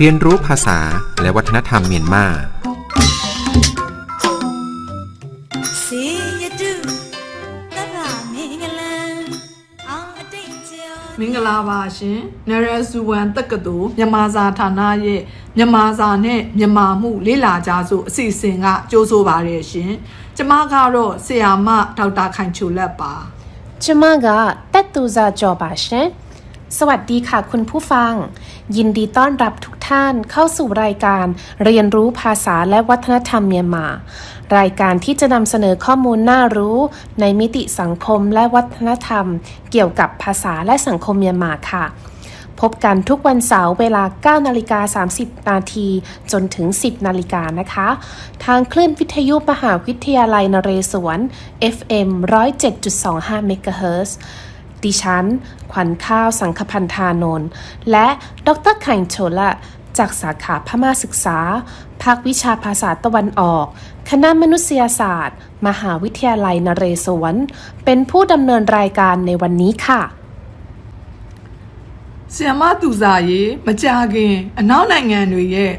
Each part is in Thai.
เรียนรู้ภาษาและวัฒนธรรมเมียนมา စေရတုတဗ္ဗမင်္ဂလံအောင်အတိတ်ကျော် မင်္ဂလာပါရှင်နရဇူဝမ်တက္ကသိုလ်မြန်မာစာဌာနရဲ့မြန်မာစာနဲ့မြန်မာမှုလေ့လာကြစို့အစီအစဉ်ကကြိုးဆိုပါရရှင်ကျမကတော့ဆရာမဒေါက်တာခိုင်ချိုလက်ပါ ကျမကတက်တူဇာကျော်ပါရှင်สวัสดีค่ะคุณผู้ฟัง ยินดีต้อนรับทุกท่านเข้าสู่รายการเรียนรู้ภาษาและวัฒนธรรมเมียนมา รายการที่จะนำเสนอข้อมูลน่ารู้ในมิติสังคมและวัฒนธรรม เกี่ยวกับภาษาและสังคมเมียนมาค่ะ พบกันทุกวันเสาร์เวลา 9 นาฬิกา 30 นาที จนถึง 10 นาฬิกานะคะ ทางคลื่นวิทยุมหาวิทยาลัยนเรศวร FM 107.25 เมกะเฮิรตซ์ดิฉัน ขวัญข้าวสังคพันธานนท์และดรไข่โชละจากสาขาพม่าศึกษา ภาควิชาภาษาตะวันออก คณะมนุษยศาสตร์ มหาวิทยาลัยนเรศวร เป็นผู้ดำเนินรายการในวันนี้ค่ะ ဆီယမသူစာရေးမကြခင်အနောက်နိုင်ငံတွေရဲ့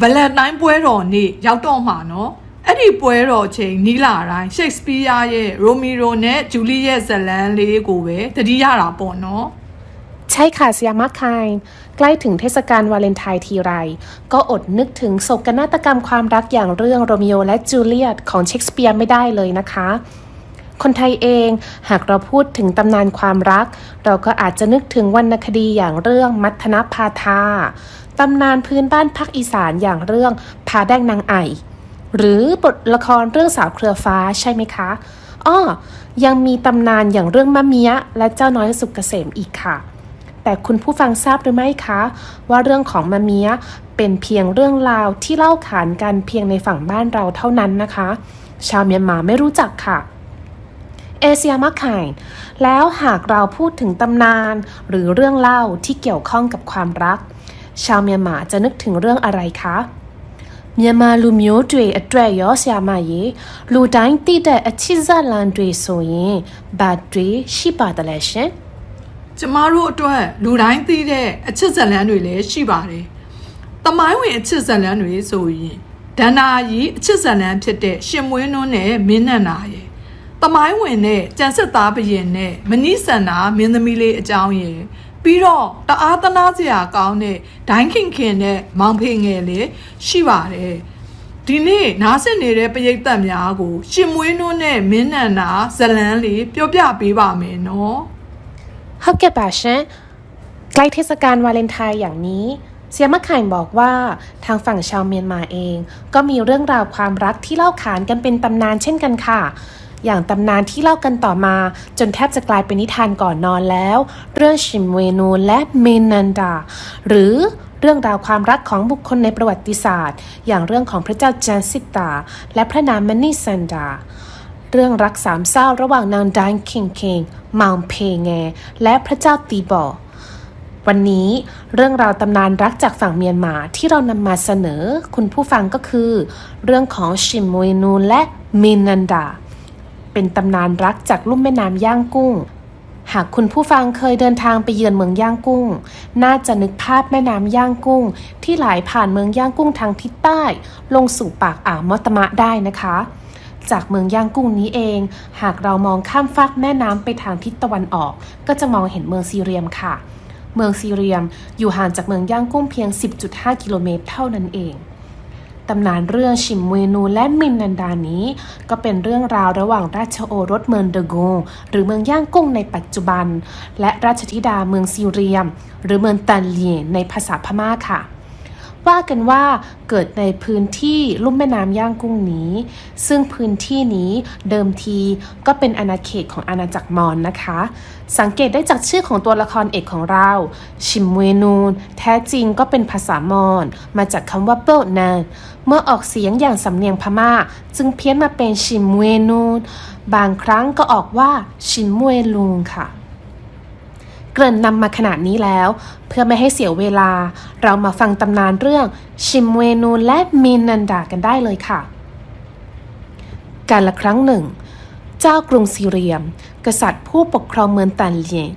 ဗလက်တိုင်းပွဲတော်နေ့ရောက်တော့မှာနော်အဲ့ဒီပွဲတော်ချိန်နီးလာတိုင်းရှိတ်စပီးယားရဲ့ရိုမီရိုနဲ့ဂျူလီရဲ့ဇတ်လန်လေးကိုပဲတတိရတာပေါ့နော် ใช่ค่ะสยามะคายใกล้ถึงเทศกาลวาเลนไทน์ทีไร ก็อดนึกถึงโศกนาฏกรรมความรักอย่างเรื่องโรมิโอและจูเลียตของเชคสเปียร์ไม่ได้เลยนะคะ คนไทยเอง หากเราพูดถึงตำนานความรัก เราก็อาจจะนึกถึงวรรณคดีอย่างเรื่องมัทนพาทาตำนานพื้นบ้านภาคอีสานอย่างเรื่องพาแดงนางไอ หรือบทละครเรื่องสาวเครือฟ้าใช่ไหมคะอ้อยังมีตำนานอย่างเรื่องมะเมียและเจ้าน้อยสุกเกษมอีกค่ะ แต่คุณผู้ฟังทราบหรือไม่คะ ว่าเรื่องของมะเมียเป็นเพียงเรื่องราวที่เล่าขานกันเพียงในฝั่งบ้านเราเท่านั้นนะคะ ชาวเมียนมาไม่รู้จักค่ะ เอเชียมาคายแล้วหากเราพูดถึงตำนาน หรือเรื่องเล่าที่เกี่ยวข้องกับความรัก ชาวเมียนมาจะนึกถึงเรื่องอะไรคะမြန်မာလူမျိုးတွေအတွက်ရောဆရာမရေလူတိုင်းသိတဲ့အချစ်ဇာလန်တွေဆိုရင်ဘာတွေရှိပါတယ်လဲရှင် ကျမတို့အတွက်လူတိုင်းသိတဲ့အချစ်ဇတ်လန်းတွေလည်းရှိပါတယ်။တမိုင်းဝင်အချစ်ဇတ်လန်းတွေဆိုရင်ဒန္နာကြီးအချစ်ဇတ်လန်းဖြစ်တဲ့ရှင်မွေးနွန်းနဲ့မင်းနန္နာရဲ့ တမိုင်းဝင်တဲ့ကျန်စစ်သားဘရင်နဲ့မဏိဆန္ဒမင်းသမီးလေးအကြောင်းရယ်ပြီးတော့တအားသနာစရာကောင်းတဲ့ဒိုင်းခင်ခင်နဲ့မောင်ဖေငယ်လေးရှိပါတယ်။ဒီနေ့နားဆင်နေတဲ့ပရိသတ်များကိုရှင်မွေးနွန်းနဲ့မင်းနန္နာဇတ်လန်းလေးပြောပြပေးပါမယ်နော်။ ဟုတ်ကဲ့ပါရှင်ใกล้เทศกาลวาเลนไทน์อย่างนี้เสียมะไข่บอกว่าทางฝั่งชาวเมียนมาเอง ก็มีเรื่องราวความรักที่เล่าขานกันเป็นตำนานเช่นกันค่ะ อย่างตำนานที่เล่ากันต่อมา จนแทบจะกลายเป็นนิทานก่อนนอนแล้ว เรื่องชิมเวนูและเมนันดา หรือเรื่องราวความรักของบุคคลในประวัติศาสตร์ อย่างเรื่องของพระเจ้าจานซิตา และพระนางมานิซันดา เรื่องรักสามเศร้าระหว่างนางดานคิงคิงมางเพงแง และพระเจ้าตีบอวันนี้เรื่องราวตำนานรักจากฝั่งเมียนมาที่เรานำมาเสนอ คุณผู้ฟังก็คือ เรื่องของชิมเวนูและมินันดา เป็นตำนานรักจากลุ่มแม่น้ำย่างกุ้ง หากคุณผู้ฟังเคยเดินทางไปเยือนเมืองย่างกุ้ง น่าจะนึกภาพแม่น้ำย่างกุ้ง ที่ไหลผ่านเมืองย่างกุ้งทางทิศใต้ ลงสู่ปากอ่าวมอตมะได้นะคะ จากเมืองย่างกุ้งนี้เอง หากเรามองข้ามฟากแม่น้ำไปทางทิศตะวันออก ก็จะมองเห็นเมืองซีเรียมค่ะ เมืองซีเรียมอยู่ห่างจากเมืองย่างกุ้งเพียง 10.5 กิโลเมตรเท่านั้นเอง ตำนานเรื่องชิมเวนูและมินนันดานี้ ก็เป็นเรื่องราวระหว่างราชโอรสเมืองเดโกหรือเมืองย่างกุ้งในปัจจุบัน และราชธิดาเมืองซีเรียม หรือเมืองตันเลียในภาษาพม่าค่ะ ว่ากันว่าเกิดในพื้นที่ลุ่มแม่น้ำย่างกุ้งนี้ ซึ่งพื้นที่นี้เดิมทีก็เป็นอาณาเขตของอาณาจักรมอญนะคะ สังเกตได้จากชื่อของตัวละครเอกของเรา ชิมเวนูน แท้จริงก็เป็นภาษามอญมาจากคำว่าเปิลนานเมื่อออกเสียงอย่างสำเนียงพม่า จึงเพี้ยนมาเป็นชิมเวนูน บางครั้งก็ออกว่าชิมเวลูงค่ะ เกริ่นนำมาขนาดนี้แล้ว เพื่อไม่ให้เสียเวลา เรามาฟังตำนานเรื่องชิมเวนูและมินนันดากันได้เลยค่ะ การละครั้งหนึ่ง เจ้ากรุงซีเรียม กษัตริย์ผู้ปกครองเมืองตันเลียง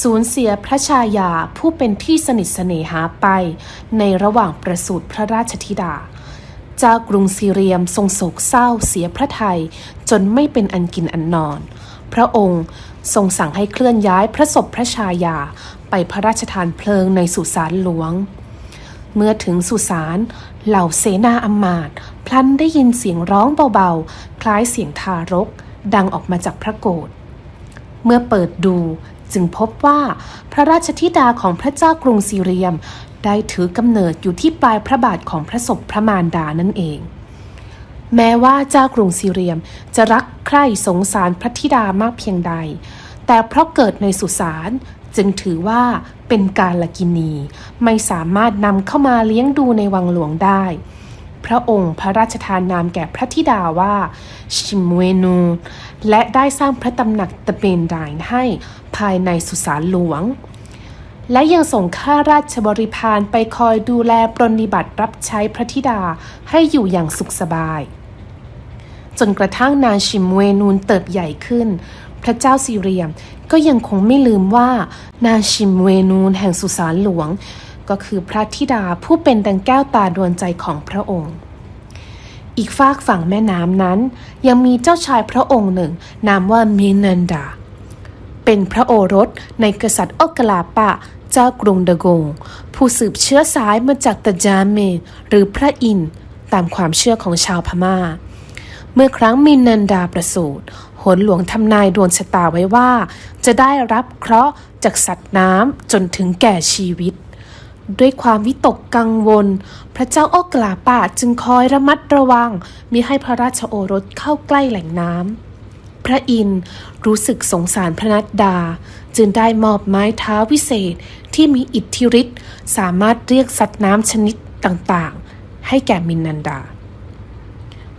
สูญเสียพระชายาผู้เป็นที่สนิทเสน่หาไปในระหว่างประสูติพระราชธิดา เจ้ากรุงซีเรียมทรงโศกเศร้าเสียพระไทยจนไม่เป็นอันกินอันนอน พระองค์ ทรงสั่งให้เคลื่อนย้ายพระศพพระชายาไปพระราชทานเพลิงในสุสานหลวง เมื่อถึงสุสานเหล่าเสนาอำมาตย์พลันได้ยินเสียงร้องเบาๆ คล้ายเสียงทารก ดังออกมาจากพระโกศเมื่อเปิดดูจึงพบว่าพระราชธิดาของพระเจ้ากรุงซีเรียม ได้ถือกำเนิดอยู่ที่ปลายพระบาทของพระศพพระมารดานั่นเอง แม้ว่าเจ้ากรุงซีเรียมจะรักใคร่สงสารพระธิดามากเพียงใด แต่เพราะเกิดในสุสานจึงถือว่าเป็นการละกินี ไม่สามารถนำเข้ามาเลี้ยงดูในวังหลวงได้ พระองค์พระราชทานนามแก่พระธิดาว่า ชิมเวนู และได้สร้างพระตำหนักตะเบนดน์ให้ภายในสุสานหลวง และยังส่งข้าราชบริพารไปคอยดูแลปรนนิบัติรับใช้พระธิดาให้อยู่อย่างสุขสบาย จนกระทั่งนางชิมเวนูนเติบใหญ่ขึ้น พระเจ้าซีเรียมก็ยังคงไม่ลืมว่า นางชิมเวนูนแห่งสุสานหลวง ก็คือพระธิดาผู้เป็นดังแก้วตาดวงใจของพระองค์ อีกฝากฝั่งแม่น้ำนั้น ยังมีเจ้าชายพระองค์หนึ่ง นามว่ามินันดา เป็นพระโอรสในกษัตริย์อกลาปะ เจ้ากรุงดกง ผู้สืบเชื้อสายมาจากตะจามเมหรือพระอินทร์ตามความเชื่อของชาวพม่า เมื่อครั้งมินันดาประสูติหนหลวงทำนายดวงชะตาไว้ว่า จะได้รับเคราะห์จากสัตว์น้ำจนถึงแก่ชีวิต ด้วยความวิตกกังวล พระเจ้าโอกลาปาจึงคอยระมัดระวังมิให้พระราชโอรสเข้าใกล้แหล่งน้ำ พระอินทร์รู้สึกสงสารพระนัดดา จึงได้มอบไม้เท้าวิเศษที่มีอิทธิฤทธิ์สามารถเรียกสัตว์น้ำชนิดต่างๆ ให้แก่มินนันดา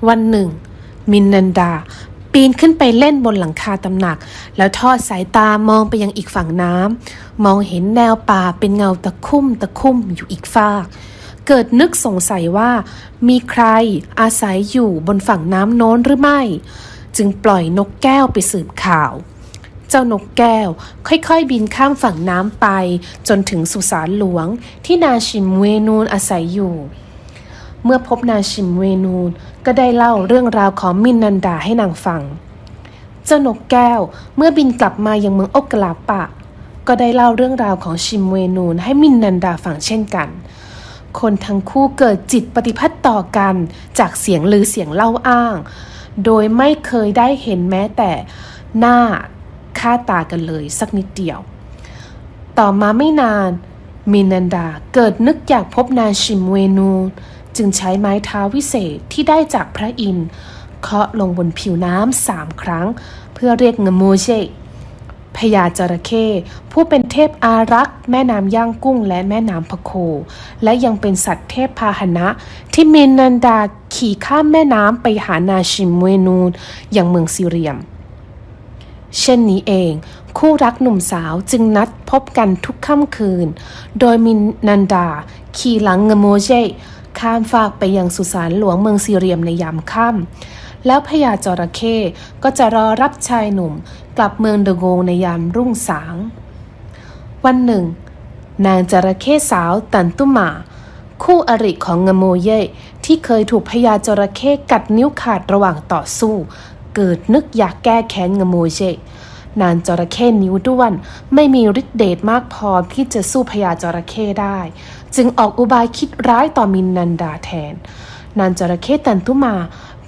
วันหนึ่ง มินนันดาปีนขึ้นไปเล่นบนหลังคาตำหนัก แล้วทอดสายตามองไปยังอีกฝั่งน้ำมองเห็นแนวป่าเป็นเงาตะคุ่มตะคุ่มอยู่อีกฝากเกิดนึกสงสัยว่ามีใครอาศัยอยู่บนฝั่งน้ำโน้นหรือไม่ จึงปล่อยนกแก้วไปสืบข่าว เจ้านกแก้วค่อยๆ บินข้ามฝั่งน้ำไป จนถึงสุสานหลวงที่นาชิมเวนูนอาศัยอยู่ เมื่อพบนาชิมเวนูนก็ได้เล่าเรื่องราวของมินนันดาให้นางฟัง เจ้านกแก้วเมื่อบินกลับมายังเมืองอกกลาปะ ก็ได้เล่าเรื่องราวของชิมเวนูนให้มินนันดาฟังเช่นกันคนทั้งคู่เกิดจิตปฏิพัติต่อกันจากเสียงลือเสียงเล่าอ้าง โดยไม่เคยได้เห็นแม้แต่หน้าค่าตากันเลยสักนิดเดียว ต่อมาไม่นานมินันดาเกิดนึกอยากพบนางชิมเวนู จึงใช้ไม้เท้าวิเศษที่ได้จากพระอินทร์เคาะลงบนผิวน้ำสามครั้ง เพื่อเรียกเงโมเช พญาจระเข้ผู้เป็นเทพอารักษ์ แม่น้ำย่างกุ้งและแม่น้ำพะโค และยังเป็นสัตว์เทพพาหนะ ที่มินันดาขี่ข้ามแม่น้ำไปหานาชิมเวนูนอย่างเมืองซีเรียม เช่นนี้เอง คู่รักหนุ่มสาวจึงนัดพบกันทุกค่ำคืน โดยมินันดาขี่หลังเงโมเจข้ามฟากไปยังสุสานหลวงเมืองซีเรียมในยามค่ำ แล้วพญาจระเข้ก็จะรอรับชายหนุ่ม กลับเมืองเดโกงในยามรุ่งสาง วันหนึ่ง นางจระเข้สาวตันตุมา คู่อริของเงโมเย่ที่เคยถูกพญาจระเข้กัดนิ้วขาดระหว่างต่อสู้ เกิดนึกอยากแก้แค้นเงโมเย่นางจระเข้นิ้วด้วน ไม่มีฤทธิ์เดชมากพอที่จะสู้พญาจระเข้ได้ จึงออกอุบายคิดร้ายต่อมินนันดาแทน นางจระเข้ตันตุมา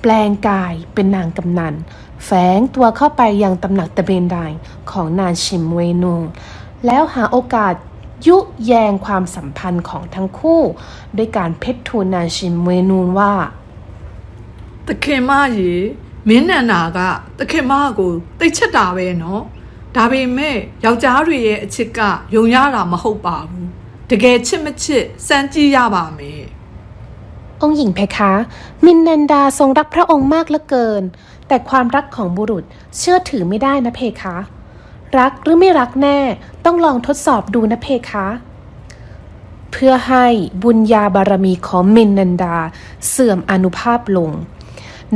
แปลงกายเป็นนางกำนัน แฝงตัวเข้าไปยังตำหนักตะเบนไดน์ของนางชิมเวนู แล้วหาโอกาสยุแยงความสัมพันธ์ของทั้งคู่ ด้วยการเพชรทูลนางชิมเวนูนว่า တခင်မရေမင်းနန္နာကတခင်မကိုတိတ်ချက်တာပဲနော်ဒါပေမဲ့ယောက်ျားတွေရဲ့အချစ်ကယုံရတာမဟုတ်ပါဘူးတကယ်ချစ်မချစ်စမ်းကြည့်ရပါမယ် องค์หญิงเพคะ มินนันดาทรงรักพระองค์มากเหลือเกิน แต่ความรักของบุรุษเชื่อถือไม่ได้นะเพคะ รักหรือไม่รักแน่ต้องลองทดสอบดูนะเพคะ เพื่อให้บุญญาบารมีของมินนันดาเสื่อมอนุภาพลง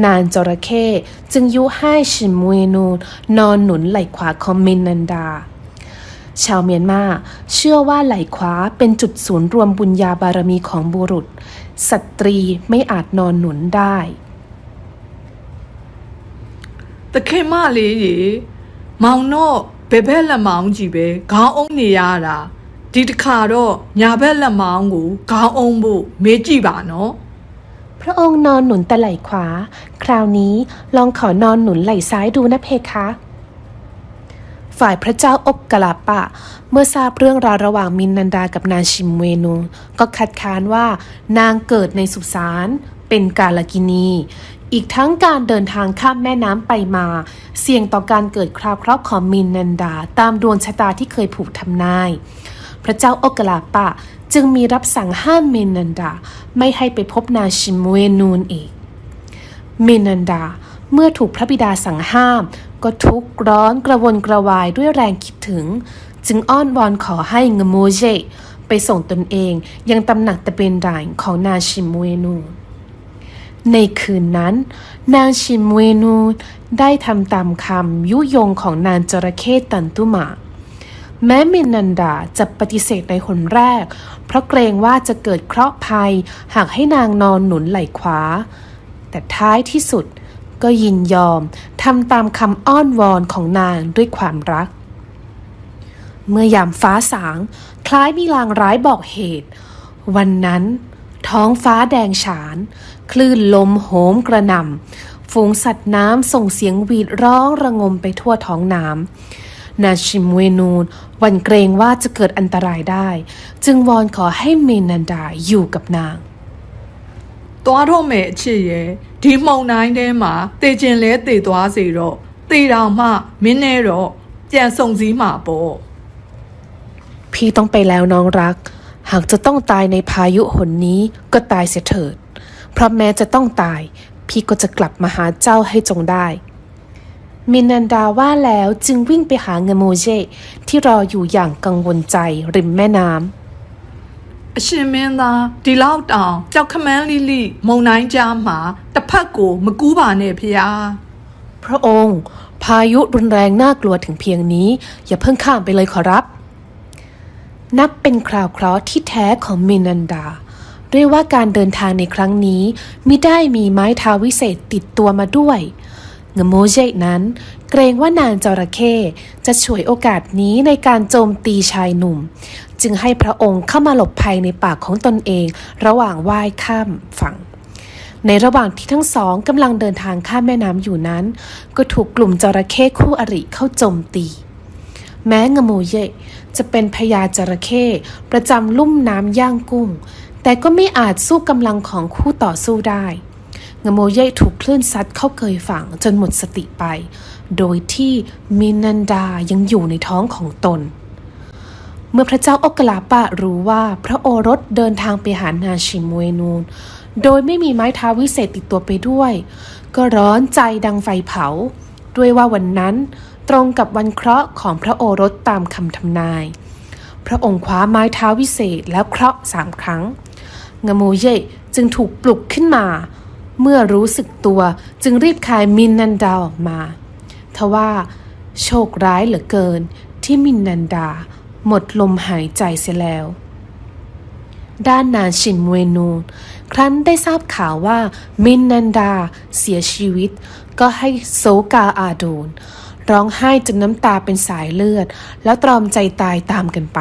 นานจระเข้จึงยุให้ชิมเวนูนนอนหนุนไหล่ขวาของมินนันดาชาวเมียนมาเชื่อว่าไหล่ขวาเป็นจุดศูนย์รวมบุญญาบารมีของบุรุษสตรีไม่อาจนอนหนุนได้ တခင်မလေးရေမောင်တော့ဘယ်ဘက်လက်မောင်းကြီးပဲခေါင်းအုံးနေရတာဒီတစ်ခါတော့ညာဘက်လက်မောင်းကိုခေါင်းအုံးဖို့မေးကြည့်ပါနော် พระองค์นอนหนุนแต่ไหล่ขวา คราวนี้ลองขอนอนหนุนไหล่ซ้ายดูนะเพคะ ฝ่ายพระเจ้าอกกลาปะ เมื่อทราบเรื่องราวระหว่างมินนันดากับนางชิมเวนู ก็คัดค้านว่านางเกิดในสุสานเป็นกาลกินี อีกทั้งการเดินทางข้ามแม่น้ำไปมา เสี่ยงต่อการเกิดคราวเคราะห์ของมินนันดา ตามดวงชะตาที่เคยผูกทำนาย พระเจ้าอกกลาปะจึงมีรับสั่งห้ามมินนันดา ไม่ให้ไปพบนางชิมเวนูนอีกมินันดา เมื่อถูกพระบิดาสั่งห้าม ก็ทุกข์ร้อนกระวนกระวายด้วยแรงคิดถึง จึงอ้อนวอนขอให้งโมเจไปส่งตนเองยังตำหนักตะเบนด่านของนางชิมเวนู ในคืนนั้น นางชิมเวนูได้ทำตามคำยุยงของนางจระเข้ตันตุมาแม้มินันดาจะปฏิเสธในคนแรก เพราะเกรงว่าจะเกิดเคราะห์ภัยหากให้นางนอนหนุนไหล่ขวา แต่ท้ายที่สุด ก็ยินยอมทำตามคำอ้อนวอนของนางด้วยความรัก เมื่อยามฟ้าสาง คล้ายมีลางร้ายบอกเหตุ วันนั้น ท้องฟ้าแดงฉาน คลื่นลมโหมกระหน่ำฝูงสัตว์น้ำส่งเสียงหวีดร้องระงมไปทั่วท้องน้ำนาชิมเวนูนวันเกรงว่าจะเกิดอันตรายได้ จึงวอนขอให้เมนันดาอยู่กับนาง သွားတော့မယ်အချစ်ရဲ့ဒီမှုန်တိုင်းထဲမှာတေကျင်လဲတေသွားစေတော့တေတော်မှမင်းနဲ့တော့ပြန်ဆုံစည်းမှာပေါ့ พี่ต้องไปแล้วน้องรัก หากจะต้องตายในพายุหนนี้ก็ตายเสียเถิด เพราะแม้จะต้องตาย พี่ก็จะกลับมาหาเจ้าให้จงได้ มินันดาว่าแล้วจึงวิ่งไปหาเงโมเจที่รออยู่อย่างกังวลใจริมแม่น้ำ အရှင်မင်းသားဒီလောက်တောင်ကြောက်ခမန်းလိလိမုံတိုင်းကြားမှာတစ်ဖက်ကိုမကူးပါနဲ့ဖေဟာ พระองค์ พายุรุนแรงน่ากลัวถึงเพียงนี้ อย่าเพิ่งข้ามไปเลยขอรับ นับเป็นคราวเคราะห์ที่แท้ของมินันดา เรียกว่าการเดินทางในครั้งนี้มิได้มีไม้เท้าวิเศษติดตัวมาด้วย เงโมเจนั้น เกรงว่านางจระเข้จะฉวยโอกาสนี้ในการโจมตีชายหนุ่ม จึงให้พระองค์เข้ามาหลบภัยในปากของตนเอง ระหว่างว่ายข้ามฝั่ง ในระหว่างที่ทั้งสองกำลังเดินทางข้ามแม่น้ำอยู่นั้น ก็ถูกกลุ่มจระเข้คู่อริเข้าโจมตีแม้งโมเยจะเป็นพญาจระเข้ประจำลุ่มน้ำย่างกุ้ง แต่ก็ไม่อาจสู้กำลังของคู่ต่อสู้ได้ งโมเยถูกคลื่นซัดเข้าเกยฝั่งจนหมดสติไป โดยที่มินันดายังอยู่ในท้องของตน เมื่อพระเจ้าอกลาปะรู้ว่าพระโอรสเดินทางไปหานาชิมเวนูน โดยไม่มีไม้เท้าวิเศษติดตัวไปด้วย ก็ร้อนใจดังไฟเผา ด้วยว่าวันนั้นตรงกับวันเคราะห์ของพระโอรสตามคำทำนาย พระองค์คว้าไม้เท้าวิเศษแล้วเคราะห์สามครั้งงโมเย่จึงถูกปลุกขึ้นมา เมื่อรู้สึกตัวจึงรีบคายมินนันดาออกมา ทว่าโชคร้ายเหลือเกินที่มินนันดาหมดลมหายใจเสียแล้ว ด้านนางชินเวนูนครั้นได้ทราบข่าวว่ามินนันดาเสียชีวิต ก็ให้โซกาอาดูนร้องไห้จนน้ำตาเป็นสายเลือด แล้วตรอมใจตายตามกันไป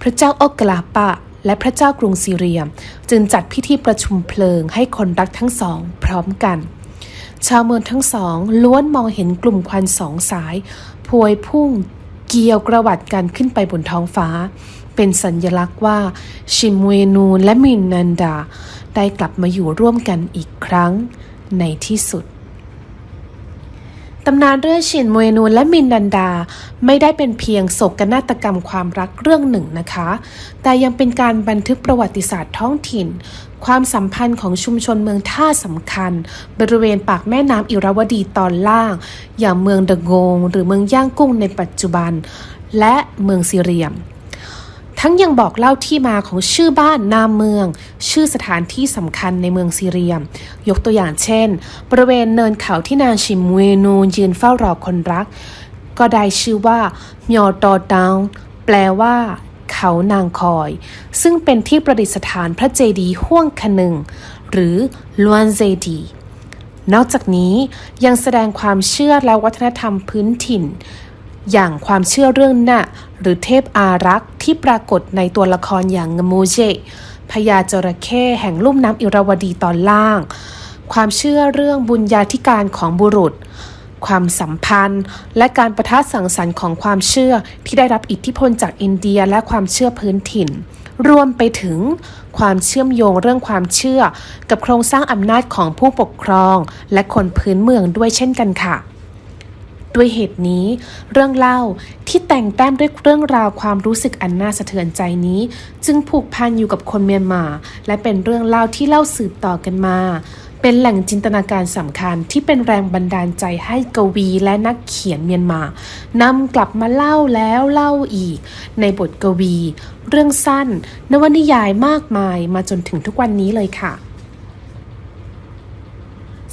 พระเจ้าอกกลาปะ และพระเจ้ากรุงซีเรียมจึงจัดพิธีประชุมเพลิงให้คนรักทั้งสองพร้อมกัน ชาวเมืองทั้งสองล้วนมองเห็นกลุ่มควันสองสาย พวยพุ่งเกี่ยวกระวัดกันขึ้นไปบนท้องฟ้า เป็นสัญญลักษณ์ว่า ชิมเวนูและมินนันดา ได้กลับมาอยู่ร่วมกันอีกครั้งในที่สุดำนานเรื่องชินมวนูนและมินดันดา ไม่ได้เป็นเพียงโศกนาฏกรรมความรักเรื่องหนึ่งนะคะ แต่ยังเป็นการบันทึกประวัติศาสตร์ท้องถิ่น ความสัมพันธ์ของชุมชนเมืองท่าสำคัญ บริเวณปากแม่น้ำอิราวดีตอนล่าง อย่างเมืองเดะงง หรือเมืองย่างกุ้งในปัจจุบัน และเมืองซีเรียม ทั้งยังบอกเล่าที่มาของชื่อบ้านนามเมือง ชื่อสถานที่สำคัญในเมืองซีเรียมยกตัวอย่างเช่น บริเวณเนินเขาที่นางชิมเวนูยืนเฝ้ารอคนรัก ก็ได้ชื่อว่ามียตอดาวแปลว่า เขานางคอย ซึ่งเป็นที่ประดิษฐานพระเจดีย์ห่วงคนึง หรือลวนเจดีนอกจากนี้ยังแสดงความเชื่อและวัฒนธรรมพื้นถิ่น อย่างความเชื่อเรื่องน่ะหรือเทพอารักษ์ที่ปรากฏในตัวละครอย่างงมูเจพญาจระเข้แห่งลุ่มน้ำอิราวดีตอนล่าง ความเชื่อเรื่องบุญญาธิการของบุรุษ ความสัมพันธ์ และการประทะสังสรรค์ของความเชื่อที่ได้รับอิทธิพลจากอินเดียและความเชื่อพื้นถิ่น รวมไปถึงความเชื่อมโยงเรื่องความเชื่อ กับโครงสร้างอำนาจของผู้ปกครอง และคนพื้นเมืองด้วยเช่นกันค่ะ ด้วยเหตุนี้ เรื่องเล่าที่แต่งแต้มด้วยเรื่องราวความรู้สึกอันน่าสะเทือนใจนี้ จึงผูกพันอยู่กับคนเมียนมา และเป็นเรื่องเล่าที่เล่าสืบต่อกันมา เป็นแหล่งจินตนาการสำคัญที่เป็นแรงบันดาลใจให้กวีและนักเขียนเมียนมานำกลับมาเล่าแล้วเล่าอีก ในบทกวี เรื่องสั้น นวนิยายมากมายมาจนถึงทุกวันนี้เลยค่ะ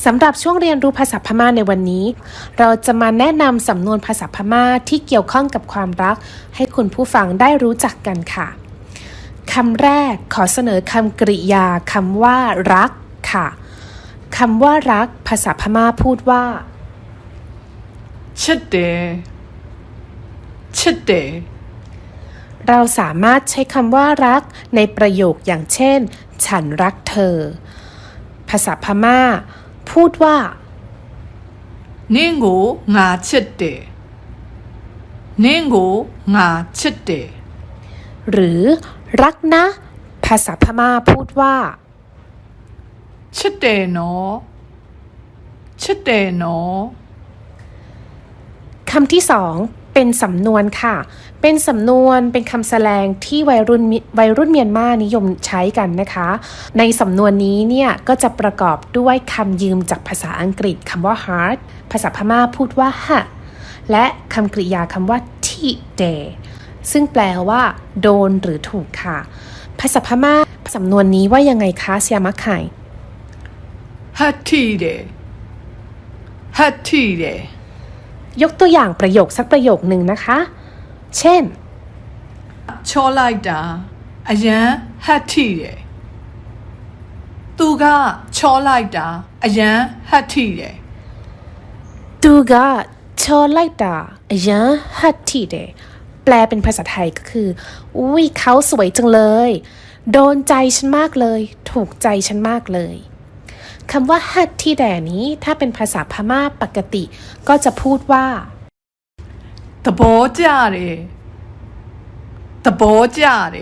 สำหรับช่วงเรียนรู้ภาษาพม่าในวันนี้ เราจะมาแนะนำสำนวนภาษาพม่าที่เกี่ยวข้องกับความรัก ให้คุณผู้ฟังได้รู้จักกันค่ะคำแรกขอเสนอคำกริยาคำว่า รักค่ะคำว่ารัก ภาษาพม่าพูดว่าชเดชเดเราสามารถใช้คำว่ารักในประโยคอย่างเช่น ฉันรักเธอ ภาษาพม่า พูดว่านิงโกงาชิดเตนิงโกงาชิดเตหรือรักนะ ภาษาพม่าพูดว่าชิดเตโนชิดเตโนคำที่สอง เป็นสำนวนค่ะ เป็นสำนวนเป็นคำแสดงที่วัยรุ่นวัยรุ่นเมียนมานิยมใช้กันนะคะ ในสำนวนนี้เนี่ยก็จะประกอบด้วยคำยืมจากภาษาอังกฤษคำว่า heart ภาษาพม่าพูดว่าฮะและคำกริยาคำว่าที่เดซึ่งแปลว่า โดนหรือถูกค่ะ ภาษาพม่าสำนวนนี้ว่ายังไงคะเซียมะไข่ฮัตทีเดฮัตทีเด ยกตัวอย่างประโยคสักประโยคหนึ่งนะคะ เช่น ချောလိုက်တာအရန်ဟတ်ထီတယ်သူကချောလိုက်တာအရန်ဟတ်ထီတယ် ดูกาชอไลตายังฮัตทีเดแปลเป็นภาษาไทยก็คือ อุ้ยเขาสวยจังเลย โดนใจฉันมากเลย ถูกใจฉันมากเลย คำว่าฮัดที่แด่นี้ถ้าเป็นภาษาพม่าปกติ ก็จะพูดว่าตะโบจ่าเรตะโบจ่าเร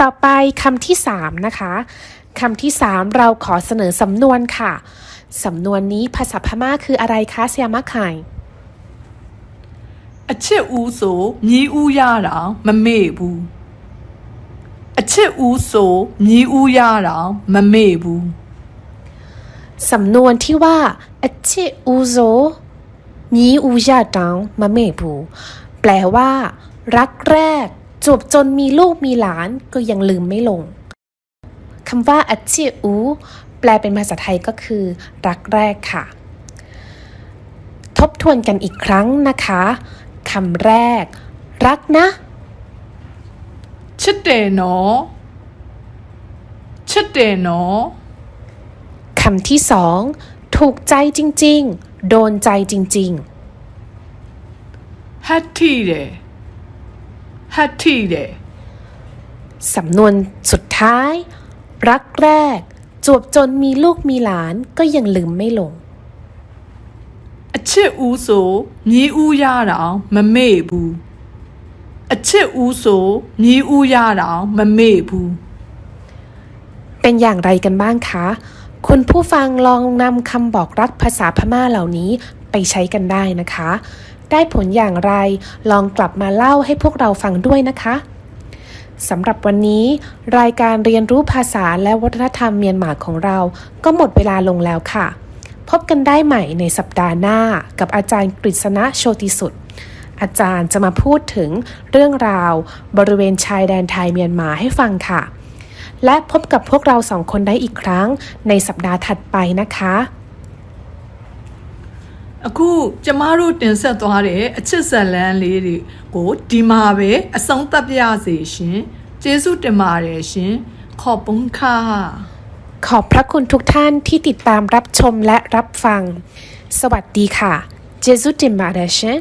ต่อไปคำที่สามนะคะคำที่สามเราขอเสนอสำนวนค่ะ สำนวนนี้ภาษาพม่าคืออะไรคะเซียมะไข่อเชอูโซญีอูยารามันเมบู အချစ်ဦးဆိုမြည်ဦးရတာမမေ့ဘူး สำนวนที่ว่าอชิอูโซมีอูยาตังมะเมบู แปลว่า รักแรกจบจนมีลูกมีหลานก็ยังลืมไม่ลงคำว่าอชิอู แปลเป็นภาษาไทยก็คือ รักแรกค่ะ ทบทวนกันอีกครั้งนะคะคำแรก รักนะ ချစ်တယ်နော်ချစ်တယ်နော် คำที่สอง ถูกใจจริง ๆ โดนใจจริง ๆ ဟတ်ထီတယ်ဟတ်ထီတယ် สำนวนสุดท้าย รักแรก จวบจนมีลูกมีหลานก็ยังลืมไม่ลง အချစ်ဦးဆိုမြည်ဦးရတာမမေ့ဘူး အချစ်ဦးဆိုမြည်ဦးရတာမမေ့ဘူး เป็นอย่างไรกันบ้างคะ คุณผู้ฟังลองนำคำบอกรักภาษาพม่าเหล่านี้ไปใช้กันได้นะคะ ได้ผลอย่างไรลองกลับมาเล่าให้พวกเราฟังด้วยนะคะสำหรับวันนี้ รายการเรียนรู้ภาษาและวัฒนธรรมเมียนมาของเรา ก็หมดเวลาลงแล้วค่ะ พบกันได้ใหม่ในสัปดาห์หน้ากับอาจารย์กฤษณะโชติสุด อาจารย์จะมาพูดถึงเรื่องราวบริเวณชายแดนไทยเมียนมาให้ฟังค่ะ และพบกับพวกเราสองคนได้อีกครั้งในสัปดาห์ถัดไปนะคะ အခုကျမတို့တင်ဆက်သွားတဲ့အချစ်ဇက်လန်းလေးတွေကိုဒီမှာပဲအဆုံးသတ်ပြရစီရှင်ကျေးဇူးတင်ပါတယ်ရှင်ขอบคุณค่ะ ขอบพระคุณทุกท่านที่ติดตามรับชมและรับฟัง สวัสดีค่ะ เจสุติมาเดชน